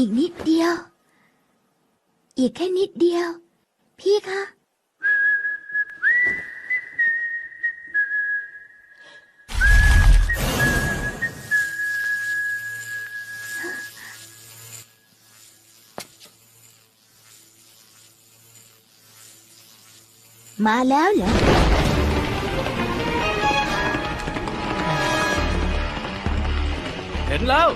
อีกนิดเดียว อีกแค่นิดเดียว พี่คะ มาแล้วเหรอ เห็นแล้ว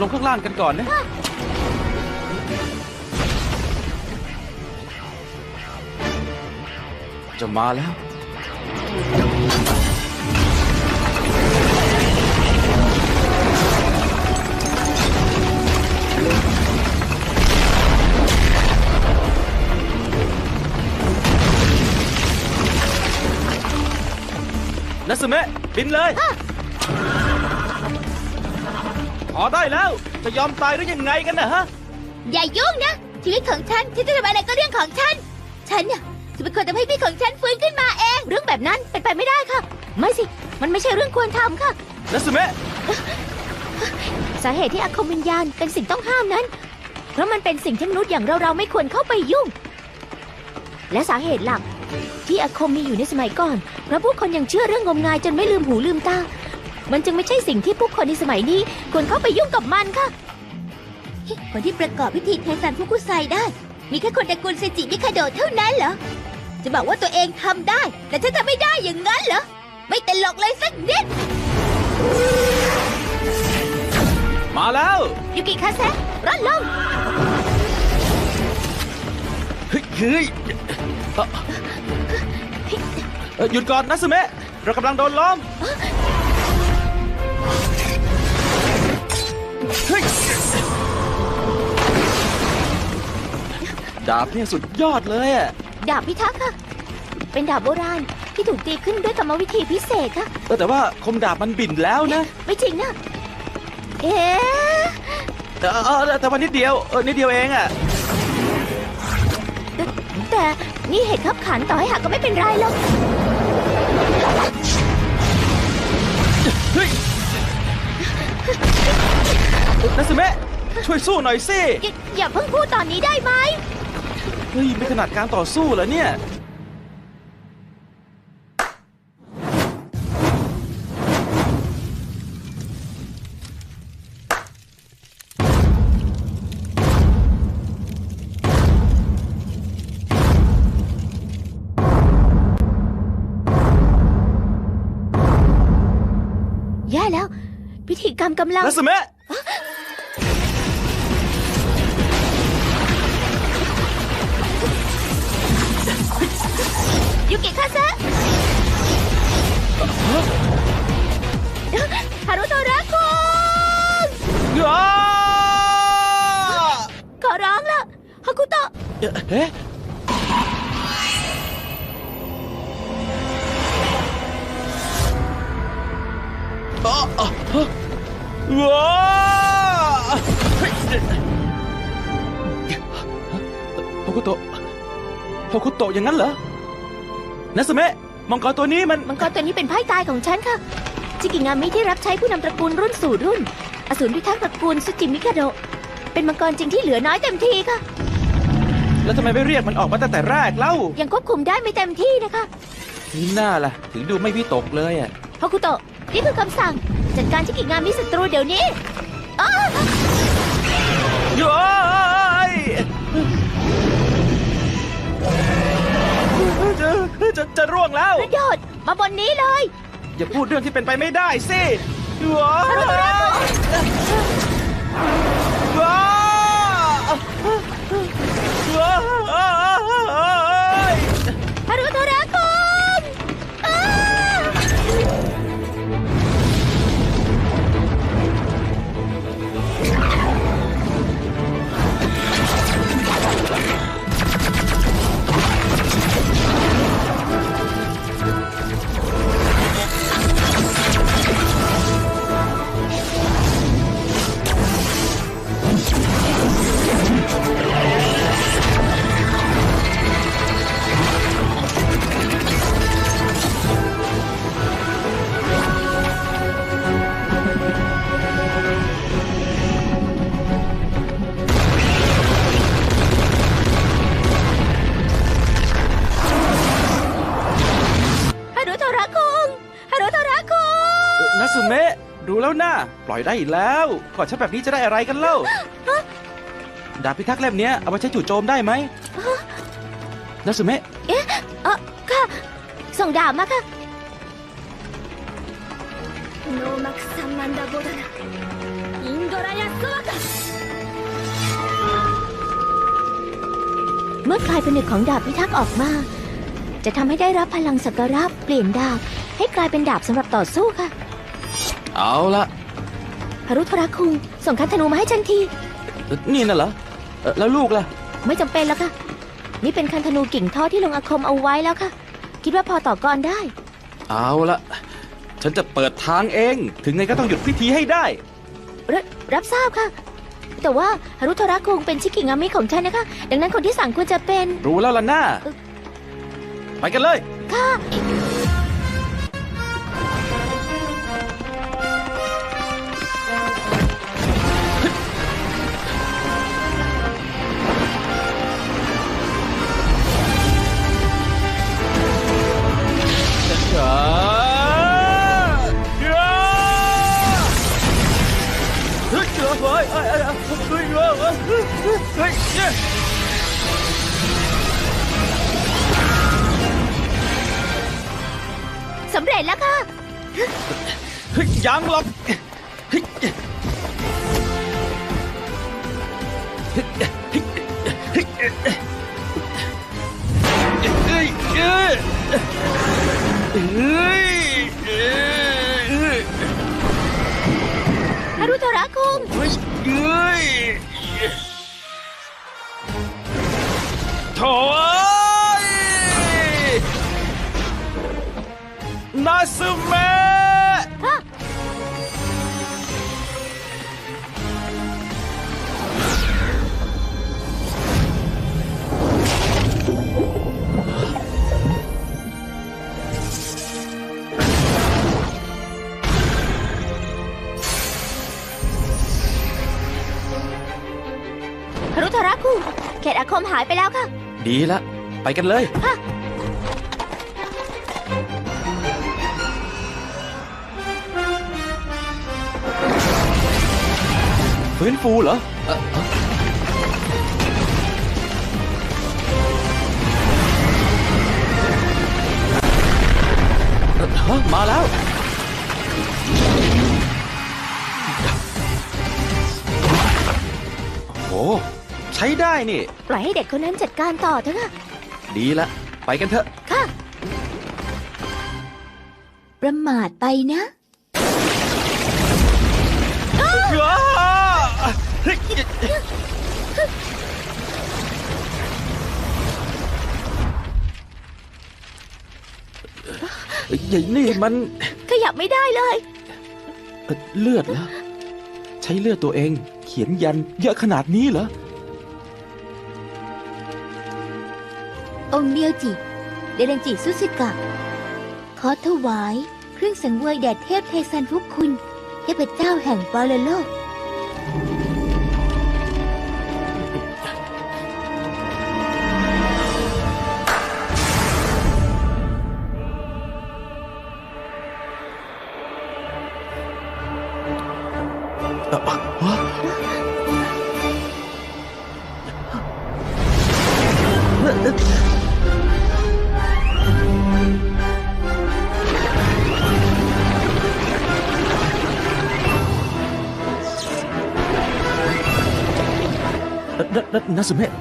ลงข้างล่างกันก่อนนะ จะมาแล้ว นัสเมะบินเลยพ อได้แล้ว จะยอมตายหรือยังไงกันนะฮะ อย่ายุ่งนะ ชีวิตของฉันฉันจะทำอะไรก็เรื่องของฉัน ฉันน่ะจะเป็นคนทำให้พี่ของฉันฟื้นขึ้นมาเอง เรื่องแบบนั้นเป็นไปไม่ได้ค่ะ ไม่สิ มันไม่ใช่เรื่องควรทำค่ะ นัสเมะสาเหตุที่อาคมวิญญาณเป็นสิ่งต้องห้ามนั้น เพราะมันเป็นสิ่งที่มนุษย์อย่างเราเราๆไม่ควรเข้าไปยุ่ง และสาเหตุหลักที่อาคมมีอยู่ในสมัยก่อนเพราะผู้คนยังเชื่อเรื่องงมงายจนไม่ลืมหูลืมตา มันจึงไม่ใช่สิ่งที่ผู้คนในสมัยนี้ควรเข้าไปยุ่งกับมันค่ะ คนที่ประกอบพิธีเทซันฟุกุไซได้ มีแค่คนตระกูลเซจิมิคาโดะเท่านั้นเหรอ จะบอกว่าตัวเองทำได้ แต่ฉันทำไม่ได้อย่างนั้นเหรอ ไม่ตลกเลยสักนิด มาแล้ว ยูกิคาเซะร่อนลง เฮ้ยเฮ้ยเอ่อเอ่อหยุดก่อนนัสเมะเรากำลังโดนล้อมเฮ้ย ดาบเนี่ยสุดยอดเลยอะดาบพิทักษ์ค่ะ เป็นดาบโบราณที่ถูกตีขึ้นด้วยกรรมวิธีพิเศษค่ะ เออแต่ว่าคมดาบมันบิ่นแล้วนะไม่จริงนะ เอ๊ะเออเออแต่วันนิดเดียวเออนิดเดียวเองอะแต่แต่นี่เหตุขับขันต่อให้หักก็ไม่เป็นไรหรอก เฮ้ย นัสเมะช่วยสู้หน่อยสิอย่าอย่าเพิ่งพูดตอนนี้ได้ไหมเฮ้ยไม่ขนาดการต่อสู้เหรอเนี่ยแย่แล้ว พิธีกรรมกำลังนัสเมะ ยูกิคาเซะฮารุโทระคุงอ้าขอร้องล นั้นเหรอนัสเมะมังกรตัวนี้มันมังกรตัวนี้เป็นไพ่ตายของฉันค่ะจิกิงามิที่รับใช้ผู้นำตระกูลรุ่นสู่รุ่น อสูรพิทักษ์ตระกูลสุจิมิคาโดะเป็นมังกรจริงที่เหลือน้อยเต็มทีค่ะ แล้วทำไมไม่เรียกมันออกมาตั้งแต่แรกเล่ายังควบคุมได้ไม่เต็มที่นะคะนี่หน้าล่ะ ถึงดูไม่วิตกเลยอะฮากุโตะนี่คือคำสั่ง จัดการจิกิงามิศัตรูเดี๋ยวนี้อ้าย้อย จะจะจะร่วงแล้ว กระโดดมาบนนี้เลยอย่าพูดเรื่องที่เป็นไปไม่ได้สิว้าฮารุโทระคุงว้าว้าฮารุโทระ สุเมะรู้แล้วนะปล่อยได้อีกแล้วกอดฉันแบบนี้จะได้อะไรกันเล่าดาบพิทักษ์เล่มนี้เอาไปใช้จู่โจมได้ไหมนาสุเมะเอ๊ะเออค่ะ ส่งดาบมาค่ะค่ะเมื่อคลายผนึกของดาบพิทักษ์ออกมา จะทำให้ได้รับพลังสักการะเปลี่ยนดาบให้กลายเป็นดาบสำหรับต่อสู้ค่ะ เอาละฮารุโทระคุงส่งคันธนูมาให้ฉันทีเอ่อนี่น่ะเหรอเอ่อแล้วลูกล่ะ ไม่จำเป็นแล้วค่ะ นี่เป็นคันธนูกิ่งท่อที่ลงอาคมเอาไว้แล้วค่ะ คิดว่าพอต่อกรได้ เอาละฉันจะเปิดทางเอง ถึงไงก็ต้องหยุดพิธีให้ได้ รรับทราบค่ะ แต่ว่าฮารุโทระคุงเป็นชิกิงามิของฉันนะคะ ดังนั้นคนที่สั่งควรจะเป็น รู้แล้วล่ะหน้า ไปกันเลย ค่ะ เฮ้ยสำเร็จแล้วค่ะ เฮ้ยยังหรอกเฮ้ยเฮ้ยเฮ้ยเฮ้ยเฮ้ยฮารุโทระคุง เฮ้ย โถ่เอ้ยนาซึเมะฮะฮารุโทระคุงเขตอาคมหายไปแล้วค่ะ ดีละ ไปกันเลยฮะฟื้นฟูเหรอเอ่อเอ่อเอ่อฮะมาแล้ว โอ้โห ใช้ได้นี่ ปล่อยให้เด็กคนนั้นจัดการต่อเถอะค่ะดีละ ไปกันเถอะ ค่ะ ประมาทไปนะ ใหญ่นี่มันขยับไม่ได้เลย เอ่อเลือดเหรอ ใช้เลือดตัวเอง เขียนยันเยอะขนาดนี้เหรอ องค์เมียวจิเดเรนจิซุสิกะ ขอถวายเครื่องสังเวยแด่เทพเทซันทุกคุณ เทพเจ้าแห่งปรโลก นันันัสเมะ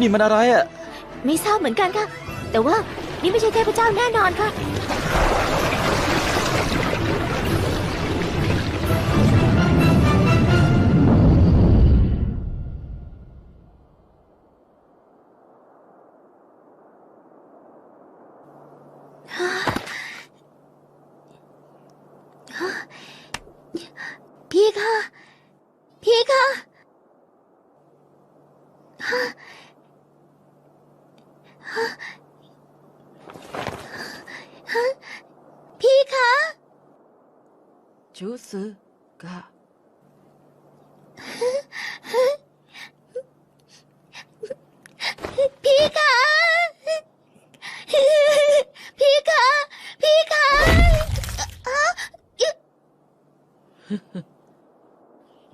นี่มันอะไรอะไม่ทราบเหมือนกันค่ะ แต่ว่านี่ไม่ใช่เทพเจ้าแน่นอนค่ะ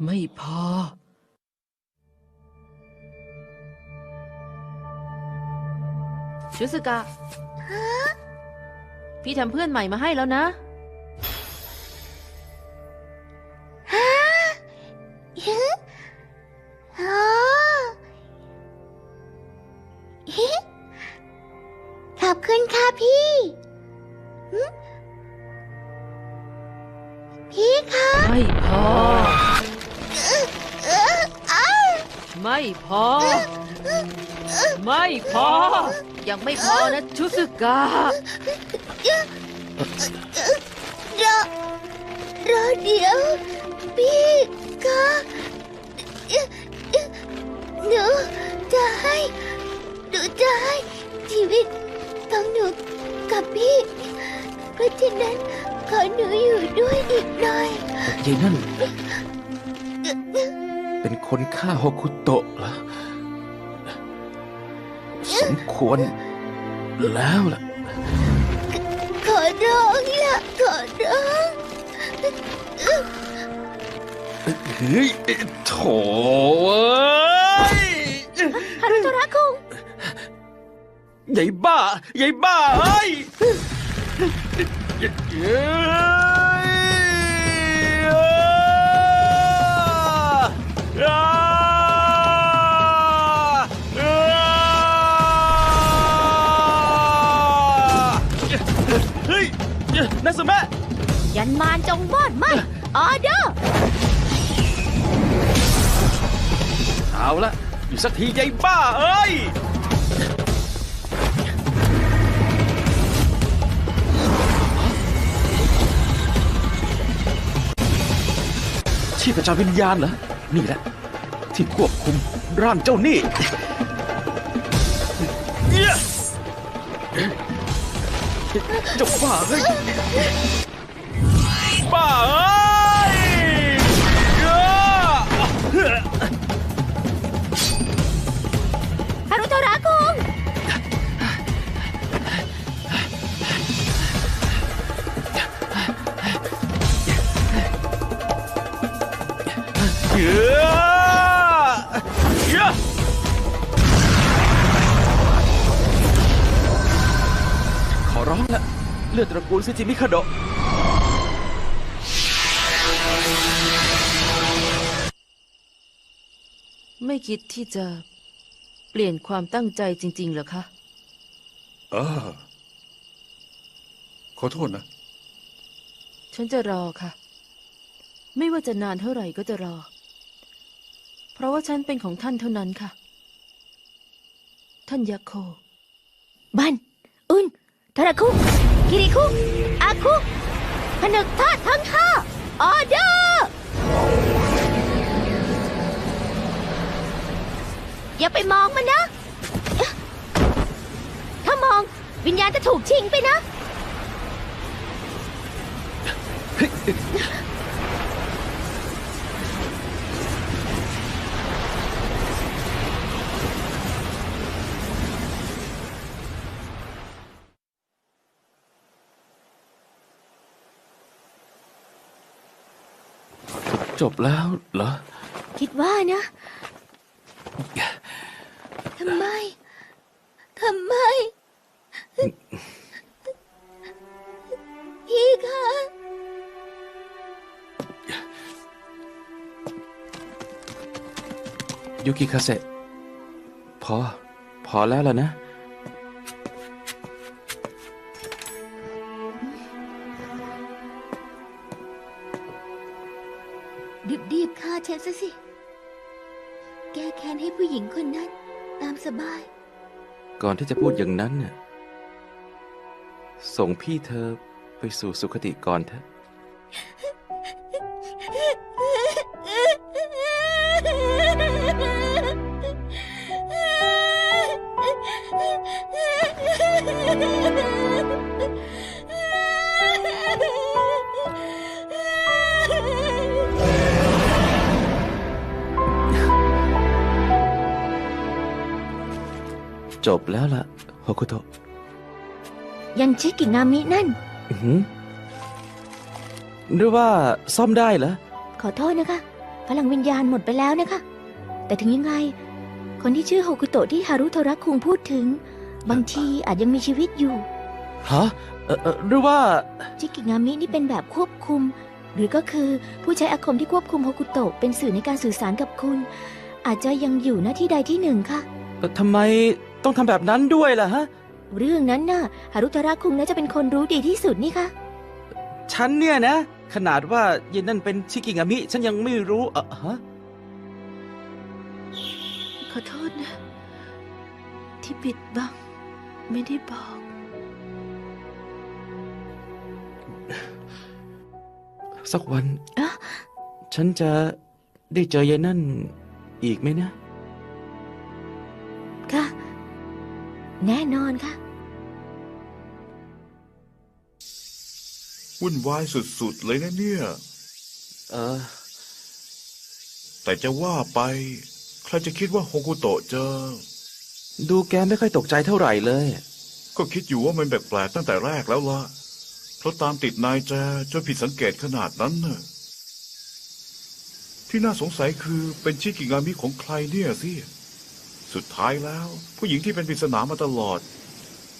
ไม่พอชิสกะ พี่ทำเพื่อนใหม่มาให้แล้วนะ กะรอรอเดี๋ยว พี่คะหนูจะให้หนูจะให้ชีวิตของหนูกับพี่ เพราะฉะนั้นขอหนูอยู่ด้วยอีกหน่อยยายนั่น เป็นคนฆ่าโฮคุโตะเหรอสมควร แล้วล่ะ ขอร้องละขอร้องเฮ้ยโถเอ้ยฮารุโทระคุงยายบ้ายายบ้าเอ้ยเอ้ยอ่า นัสมะยันมารจงมอดไหมออเดอร์ เอาละอยู่สักทียายบ้าเอ้ย ชีพจรวิญญาณเหรอ นี่แหละ ที่ควบคุมร่างเจ้านี่เหี้ยเจ้าบ้าเฮ้ยบ้าเอ้ย เลือดตระกูลซิจิมิคาโดะไม่คิดที่จะเปลี่ยนความตั้งใจจริง ๆ เหรอคะ เออขอโทษนะ ฉันจะรอค่ะ ไม่ว่าจะนานเท่าไหร่ก็จะรอ เพราะว่าฉันเป็นของท่านเท่านั้นค่ะ ท่านยักษ์โค บันอุนทาระคุ คิริคุอาคุผนึกธาตุทั้งห้าออเดอร์อย่าไปมองมันนะ ถ้ามองวิญญาณจะถูกชิงไปนะ จบแล้วเหรอ คิดว่านะ ทำไม ทำไม พี่คะยูกิคาเซะพอ พอแล้วล่ะนะ ฉันซะสิ แก้แค้นให้ผู้หญิงคนนั้น ตามสบาย ก่อนที่จะพูดอย่างนั้นน่ะ ส่งพี่เธอไปสู่สุคติก่อนเถอะ จบแล้วล่ะโฮคุโตะยังชิกินามินั่น อื้อหือหรือว่าซ่อมได้เหรอ ขอโทษนะคะ พลังวิญญาณหมดไปแล้วนะคะ แต่ถึงยังไง คนที่ชื่อโฮกุโตะที่ฮารุโทระคุงพูดถึง บางทีอาจยังมีชีวิตอยู่ ฮะเอ่อเอ่อหรือว่า จิกิงามินี่เป็นแบบควบคุม หรือก็คือผู้ใช้อาคมที่ควบคุมโฮกุโตะเป็นสื่อในการสื่อสารกับคุณ อาจจะยังอยู่หน้าที่ใดที่หนึ่งค่ะ เอ่อทำไม ต้องทำแบบนั้นด้วยล่ะฮะ เรื่องนั้นน่ะฮารุโทระคุงน่าจะเป็นคนรู้ดีที่สุดนี่ค่ะฉันเนี่ยนะ ขนาดว่าเย็นนั่นเป็นชิกิงามิ ฉันยังไม่รู้เอ่อฮะ ขอโทษนะ ที่ปิดบัง ไม่ได้บอก สักวันอะฉันจะได้เจอเย็นนั่นอีกไหมนะค่ะ แน่นอนค่ะ วุ่นวายสุดๆ เลยนะเนี่ย เออ แต่จะว่าไป ใครจะคิดว่าโฮกุโตะจะดูแกไม่ค่อยตกใจเท่าไหร่เลย ก็คิดอยู่ว่ามันแปลกๆตั้งแต่แรกแล้วล่ะเพราะตามติดนายแจจนผิดสังเกตขนาดนั้นน่ะที่น่าสงสัยคือเป็นชิกิงามิของใครเนี่ยสิ สุดท้ายแล้ว ผู้หญิงที่เป็นปริศนามาตลอด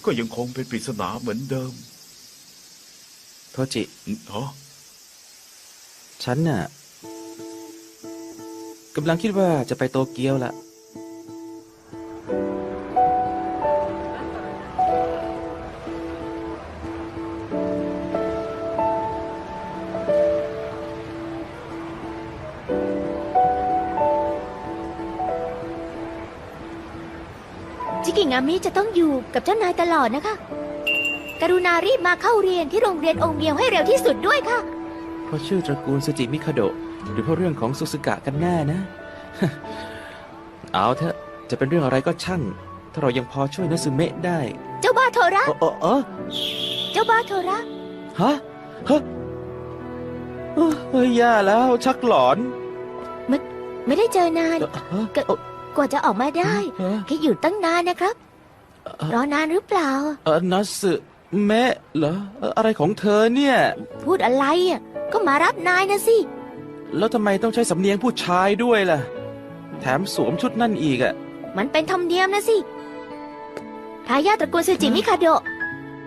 ก็ยังคงเป็นปริศนาเหมือนเดิม โทจิอืมฮะฉันน่ะกำลังคิดว่าจะไปโตเกียวละ มิจะต้องอยู่กับเจ้านายตลอดนะคะ กรุณารีบมาเข้าเรียนที่โรงเรียนองค์เดียวให้เร็วที่สุดด้วยค่ะ เพราะชื่อตระกูลสจิมิคาโดะหรือเพราะเรื่องของสุสกะกันแน่นะ เอาเถอะจะเป็นเรื่องอะไรก็ช่าง ถ้าเรายังพอช่วยนัสึเมะได้ เจ้าบ้าโทระเออเออเออเจ้าบ้าโทระ ฮะฮะเอ้อเฮ้ยแย่แล้วชักหลอนไม่ได้เจอนาน เอ่อฮะก็กว่าจะออกมาได้เออแค่อยู่ตั้งนานนะครับเอ่อ รอนานหรือเปล่า เออนัสึเมะเหรอเอ่ออะไรของเธอเนี่ย พูดอะไรอะก็มารับนายนะสิ แล้วทำไมต้องใช้สำเนียงผู้ชายด้วยล่ะ แถมสวมชุดนั่นอีกอะมันเป็นธรรมเนียมนะสิทายาทตระกูลซูจิมิคาโดะ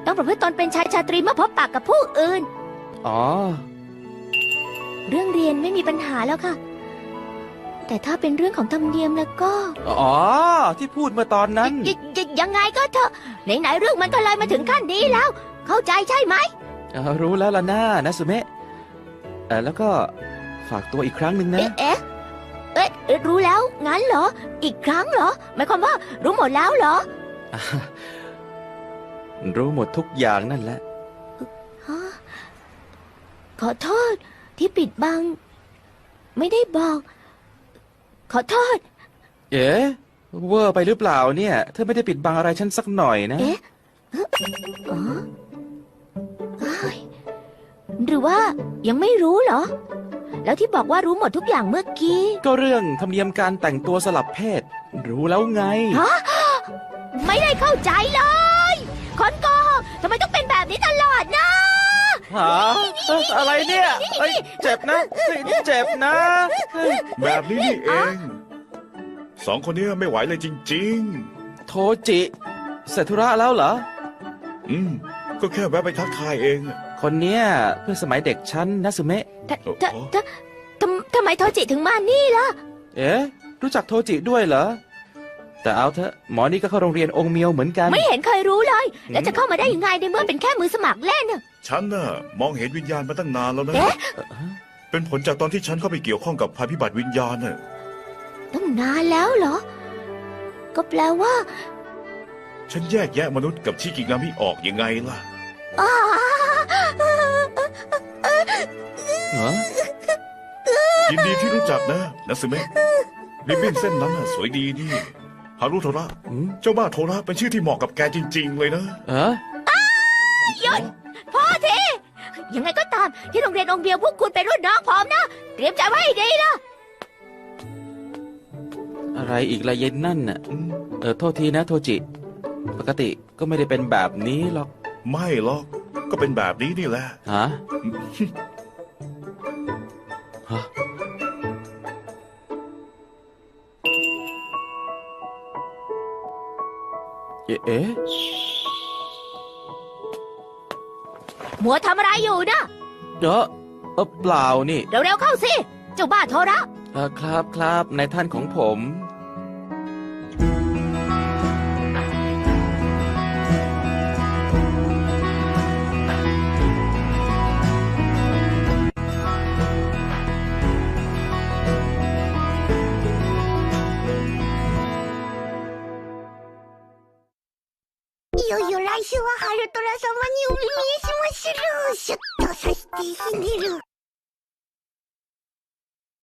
ต้องประพฤติตนเป็นชายชาตรีเมื่อพบปากกับผู้อื่น อ๋อ เรื่องเรียนไม่มีปัญหาแล้วค่ะ แต่ถ้าเป็นเรื่องของธรรมเนียมแล้วก็ อ๋อ ที่พูดเมื่อตอนนั้นยยยยังไงก็เถอะไหนๆเรื่องมันก็เลยมาถึงขั้นนี้แล้ว เข้าใจใช่ไหมเอ่อรู้แล้วล่ะน้านัสึเมะเออแล้วก็ฝากตัวอีกครั้งหนึ่งนะเอ๊ะเอ๊ะเอ๊ะรู้แล้วงั้นเหรอ อีกครั้งเหรอหมายความว่ารู้หมดแล้วเหรออะรู้หมดทุกอย่างนั่นแหละ ฮะขอโทษที่ปิดบัง ไม่ได้บอก ขอโทษ เอ๋เวอร์ไปหรือเปล่าเนี่ย เธอไม่ได้ปิดบังอะไรฉันสักหน่อยนะ เอ๊ะอ๋อเอ้ยหรือว่ายังไม่รู้เหรอ แล้วที่บอกว่ารู้หมดทุกอย่างเมื่อกี้ ก็เรื่องธรรมเนียมการแต่งตัวสลับเพศ รู้แล้วไง ฮะ ไม่ได้เข้าใจเลย คนโกหกทำไมต้องเป็นแบบนี้ตลอดนะ หาเอ้ยอะไรเนี่ยเอ้ยเจ็บนะเฮ้ยเจ็บนะเฮ้ยแบบนี้นี่เอง สองคนเนี้ไม่ไหวเลยจริง โทจิเสร็จธุระแล้วเหรอ ๆ อืม ก็แค่แวะไปทักทายเองคนเนี้ยเพื่อนสมัยเด็กฉันนัสึเมะทททททำทำไมโทจิถึงมานี่ล่ะ เอ๊ะ รู้จักโทจิด้วยเหรอ แต่เอาเถอะหมอนี่ก็เข้าโรงเรียนองค์เมียวเหมือนกัน ไม่เห็นเคยรู้เลย แล้วจะเข้ามาได้ยังไงในเมื่อเป็นแค่มือสมัครเล่นน่ะฉันน่ะมองเห็นวิญญาณมาตั้งนานแล้วนะ เอ๊ะเป็นผลจากตอนที่ฉันเข้าไปเกี่ยวข้องกับภัยพิบัติวิญญาณน่ะตั้งนานแล้วเหรอ ก็แปลว่าฉันแยกแยะมนุษย์กับชิกิงามิออกยังไงล่ะอ้าเหรอยินดีที่รู้จักนะนัสึเมะริบบิ้นเส้นนั้นน่ะสวยดีนี่ ฮารุโทระ อืมเจ้าบ้าโทระเป็นชื่อที่เหมาะกับแกจริง ๆ เลยนะ เออพ่อทียังไงก็ตามที่โรงเรียนองค์เดียวพวกคุณเป็นรุ่นน้องผมนะ เตรียมใจไว้ให้ดีล่ะอะไรอีกละเย็นนั่นน่ะ อืมเออโทษทีนะโทจิ ปกติก็ไม่ได้เป็นแบบนี้หรอกไม่หรอก ก็เป็นแบบนี้นี่แหละ ฮะฮะ เอ๊ะมัวทำอะไรอยู่นะเออเออเปล่านี่ เร็วๆเข้าสิ เจ้าบ้าโทระเอ่อครับครับนายท่านของผม